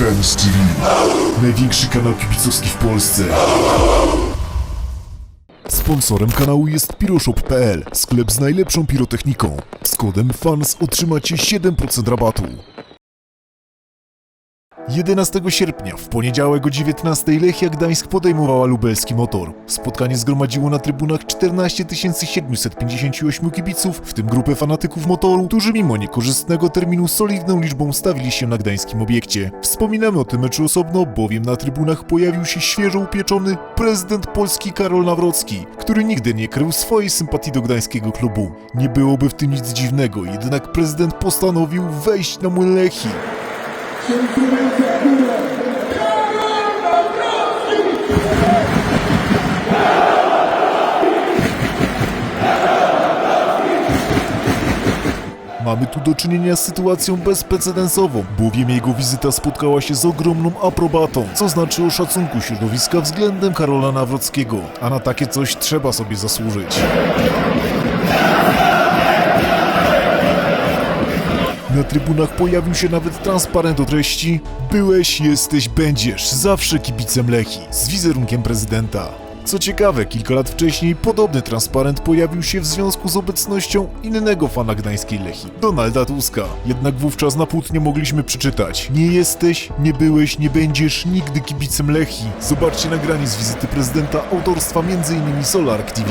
Spanish TV. Największy kanał kibicowski w Polsce. Sponsorem kanału jest piroshop.pl, sklep z najlepszą pirotechniką. Z kodem FANS otrzymacie 7% rabatu. 11 sierpnia, w poniedziałek o 19 Lechia Gdańsk podejmowała lubelski motor. Spotkanie zgromadziło na trybunach 14 758 kibiców, w tym grupę fanatyków motoru, którzy mimo niekorzystnego terminu solidną liczbą stawili się na gdańskim obiekcie. Wspominamy o tym meczu osobno, bowiem na trybunach pojawił się świeżo upieczony prezydent Polski Karol Nawrocki, który nigdy nie krył swojej sympatii do gdańskiego klubu. Nie byłoby w tym nic dziwnego, jednak prezydent postanowił wejść na młyn Lechii. Mamy tu do czynienia z sytuacją bezprecedensową, bowiem jego wizyta spotkała się z ogromną aprobatą, co znaczy o szacunku środowiska względem Karola Nawrockiego, a na takie coś trzeba sobie zasłużyć. Na trybunach pojawił się nawet transparent o treści Byłeś, jesteś, będziesz, zawsze kibicem Lechii, z wizerunkiem prezydenta. Co ciekawe, kilka lat wcześniej podobny transparent pojawił się w związku z obecnością innego fana gdańskiej Lechii, Donalda Tuska. Jednak wówczas na płótnie mogliśmy przeczytać Nie jesteś, nie byłeś, nie będziesz nigdy kibicem Lechii. Zobaczcie nagranie z wizyty prezydenta autorstwa m.in. Solark TV.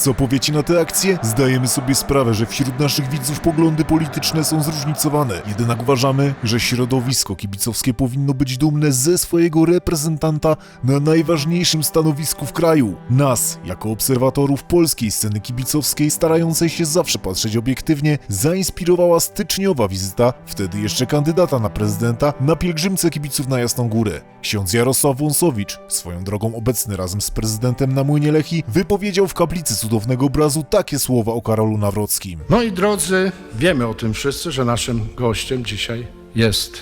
Co powiecie na tę akcję? Zdajemy sobie sprawę, że wśród naszych widzów poglądy polityczne są zróżnicowane. Jednak uważamy, że środowisko kibicowskie powinno być dumne ze swojego reprezentanta na najważniejszym stanowisku w kraju. Nas, jako obserwatorów polskiej sceny kibicowskiej, starającej się zawsze patrzeć obiektywnie, zainspirowała styczniowa wizyta, wtedy jeszcze kandydata na prezydenta, na pielgrzymce kibiców na Jasną Górę. Ksiądz Jarosław Wąsowicz, swoją drogą obecny razem z prezydentem na młynie Lechii, wypowiedział w kaplicy cudownego obrazu takie słowa o Karolu Nawrockim. Moi drodzy, wiemy o tym wszyscy, że naszym gościem dzisiaj jest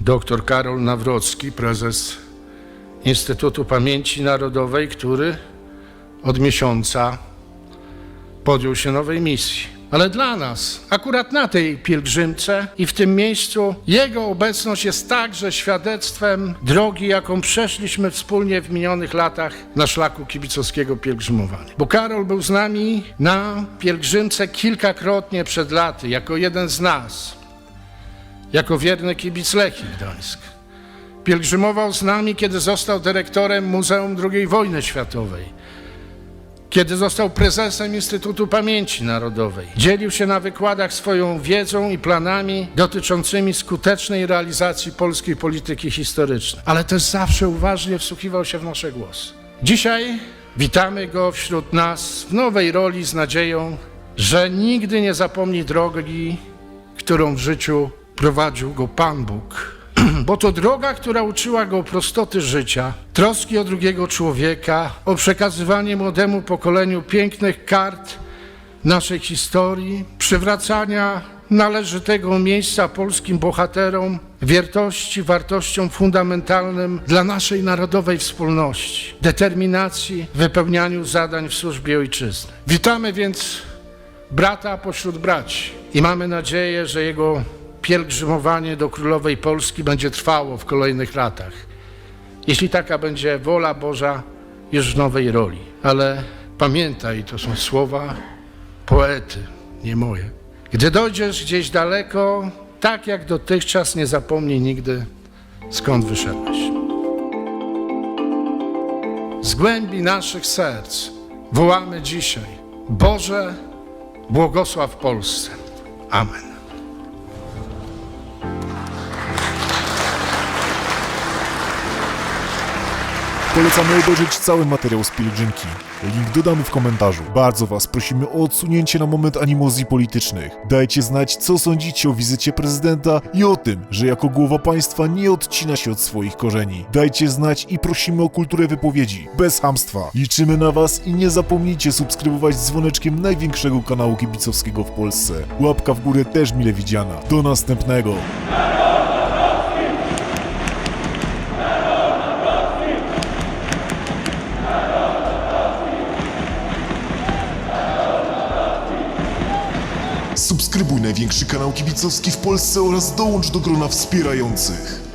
dr Karol Nawrocki, prezes Instytutu Pamięci Narodowej, który od miesiąca podjął się nowej misji. Ale dla nas, akurat na tej pielgrzymce i w tym miejscu, jego obecność jest także świadectwem drogi, jaką przeszliśmy wspólnie w minionych latach na szlaku kibicowskiego pielgrzymowania. Bo Karol był z nami na pielgrzymce kilkakrotnie przed laty, jako jeden z nas, jako wierny kibic Lechii Gdańsk. pielgrzymował z nami, kiedy został dyrektorem Muzeum II Wojny Światowej, kiedy został prezesem Instytutu Pamięci Narodowej. Dzielił się na wykładach swoją wiedzą i planami dotyczącymi skutecznej realizacji polskiej polityki historycznej, ale też zawsze uważnie wsłuchiwał się w nasze głosy. Dzisiaj witamy go wśród nas w nowej roli z nadzieją, że nigdy nie zapomni drogi, którą w życiu prowadził go Pan Bóg. Bo to droga, która uczyła go prostoty życia, troski o drugiego człowieka, o przekazywanie młodemu pokoleniu pięknych kart naszej historii, przywracania należytego miejsca polskim bohaterom, wiertości, wartościom fundamentalnym dla naszej narodowej wspólności, determinacji w wypełnianiu zadań w służbie ojczyzny. Witamy więc brata pośród braci i mamy nadzieję, że jego pielgrzymowanie do Królowej Polski będzie trwało w kolejnych latach. Jeśli taka będzie wola Boża już w nowej roli. Ale pamiętaj, to są słowa poety, nie moje. Gdy dojdziesz gdzieś daleko, tak jak dotychczas nie zapomnij nigdy, skąd wyszedłeś. Z głębi naszych serc wołamy dzisiaj: Boże, błogosław Polsce. Amen. Polecamy obejrzeć cały materiał z pielgrzymki. Link dodamy w komentarzu. Bardzo Was prosimy o odsunięcie na moment animozji politycznych. Dajcie znać, co sądzicie o wizycie prezydenta i o tym, że jako głowa państwa nie odcina się od swoich korzeni. Dajcie znać i prosimy o kulturę wypowiedzi, bez hamstwa. Liczymy na Was i nie zapomnijcie subskrybować dzwoneczkiem największego kanału kibicowskiego w Polsce. Łapka w górę też mile widziana. Do następnego. Subskrybuj największy kanał kibicowski w Polsce oraz dołącz do grona wspierających.